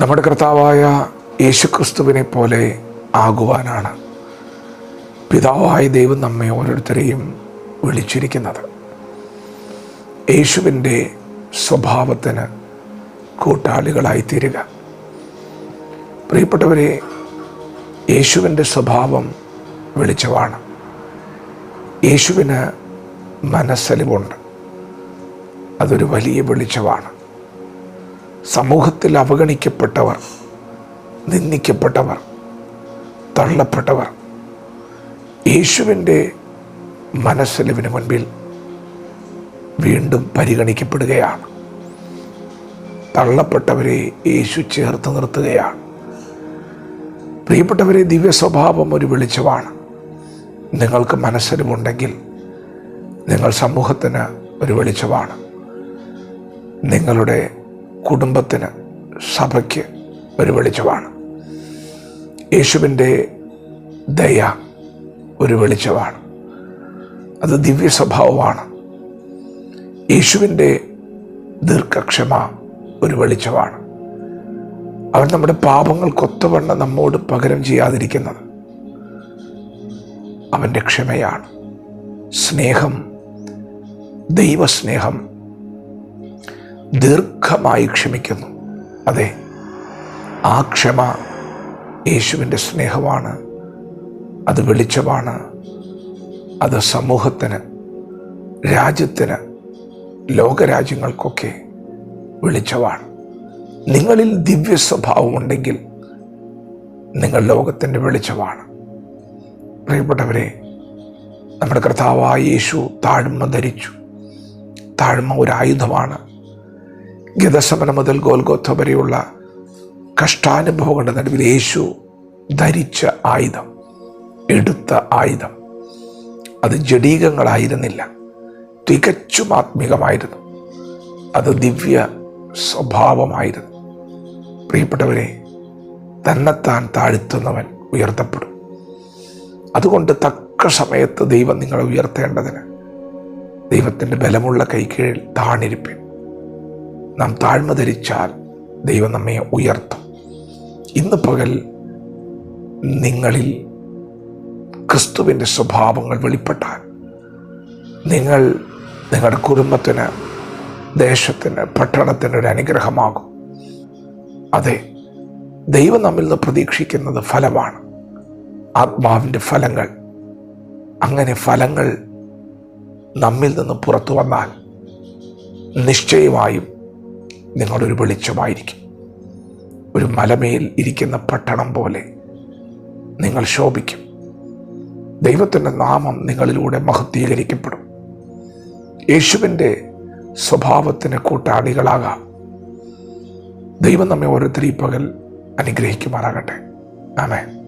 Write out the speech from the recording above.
നമ്മുടെ കർത്താവായ യേശുക്രിസ്തുവിനെ പോലെ ആകുവാനാണ്. പിതാവായ ദൈവം നമ്മെ ഓരോരുത്തരെയും വിളിച്ചിരിക്കുന്നത്. യേശുവിന്റെ സ്വഭാവത്തിന് കൂട്ടാളികളായി തീരുക. പ്രിയപ്പെട്ടവരെ യേശുവിന്റെ സ്വഭാവം വെളിച്ചമാണ്. യേശുവിന് മനസ്സലിവുണ്ട്. അതൊരു വലിയ വെളിച്ചമാണ്. സമൂഹത്തിൽ അവഗണിക്കപ്പെട്ടവർ നിന്ദിക്കപ്പെട്ടവർ തള്ളപ്പെട്ടവർ യേശുവിന്റെ മനസ്സലിവിന് മുൻപിൽ വീണ്ടും പരിഗണിക്കപ്പെടുകയാണ്. തള്ളപ്പെട്ടവരെ യേശു ചേർത്ത് നിർത്തുകയാണ്. പ്രിയപ്പെട്ടവരെ ദിവ്യ സ്വഭാവം ഒരു വെളിച്ചമാണ്. നിങ്ങൾക്ക് മനസ്സലിവുണ്ടെങ്കിൽ നിങ്ങൾ സമൂഹത്തിന് ഒരു വെളിച്ചമാണ്. നിങ്ങളുടെ കുടുംബത്തിന് സഭയ്ക്ക് ഒരു വെളിച്ചമാണ്. യേശുവിന്റെ ദയ ഒരു വെളിച്ചമാണ്. അത് ദിവ്യ സ്വഭാവമാണ് യേശുവിന്റെ ദീർഘക്ഷമ ഒരു വെളിച്ചമാണ്. അവൻ നമ്മുടെ പാപങ്ങൾക്കൊത്തവണ്ണം നമ്മോട് പകരം ചെയ്യാതിരിക്കുന്നത് അവന്റെ ക്ഷമയാണ്. സ്നേഹം ദൈവസ്നേഹം ദീർഘമായി ക്ഷമിക്കുന്നു. അതെ ആ ക്ഷമ യേശുവിന്റെ സ്നേഹമാണ് അത് വെളിച്ചമാണ് അത് സമൂഹത്തിന് രാജ്യത്തിന് ലോകരാജ്യങ്ങൾക്കൊക്കെ വെളിച്ചമാണ്. നിങ്ങളിൽ ദിവ്യ സ്വഭാവമുണ്ടെങ്കിൽ നിങ്ങൾ ലോകത്തിന്റെ വെളിച്ചമാണ്. പ്രിയപ്പെട്ടവരെ നമ്മുടെ കർത്താവായ യേശു താഴ്മ ധരിച്ചു. താഴ്മ ഒരു ആയുധമാണ്. ഗതശമനം മുതൽ ഗോൽഗോത്ത വരെയുള്ള കഷ്ടാനുഭവങ്ങളുടെ നടുവിൽ യേശു ധരിച്ച ആയുധം എടുത്ത ആയുധം. അത് ജഡീകങ്ങളായിരുന്നില്ല തികച്ചും ആത്മീകമായിരുന്നു. അത് ദിവ്യ സ്വഭാവമായിരുന്നു. പ്രിയപ്പെട്ടവരെ തന്നെത്താൻ താഴ്ത്തുന്നവൻ ഉയർത്തപ്പെടും. അതുകൊണ്ട് തക്ക സമയത്ത് ദൈവം നിങ്ങളെ ഉയർത്തേണ്ടതിന് ദൈവത്തിന്റെ ബലമുള്ള കൈക്കീഴിൽ താണിരിപ്പിൻ. നാം താഴ്മ ധരിച്ചാൽ ദൈവം നമ്മെ ഉയർത്തും. ഇന്ന് പകൽ നിങ്ങളിൽ ക്രിസ്തുവിന്റെ സ്വഭാവങ്ങൾ വെളിപ്പെട്ടാൽ നിങ്ങൾ നിങ്ങളുടെ കുടുംബത്തിന് ദേശത്തിന് പട്ടണത്തിന് ഒരു അനുഗ്രഹമാകും. അതെ ദൈവം നമ്മിൽ നിന്ന് പ്രതീക്ഷിക്കുന്നത് ഫലമാണ്. ആത്മാവിന്റെ ഫലങ്ങൾ. അങ്ങനെ ഫലങ്ങൾ നമ്മിൽ നിന്ന് പുറത്തു വന്നാൽ നിശ്ചയമായും നിങ്ങളൊരു വെളിച്ചമായിരിക്കും. ഒരു മലമേൽ ഇരിക്കുന്ന പട്ടണം പോലെ നിങ്ങൾ ശോഭിക്കും. ദൈവത്തിന്റെ നാമം നിങ്ങളിലൂടെ മഹത്വീകരിക്കപ്പെടും. യേശുവിന്റെ സ്വഭാവത്തിന് കൂട്ടാളികളാകാം. ദൈവം നമ്മെ ഓരോരുത്തരും പകൽ അനുഗ്രഹിക്കുമാറാകട്ടെ. ആമേ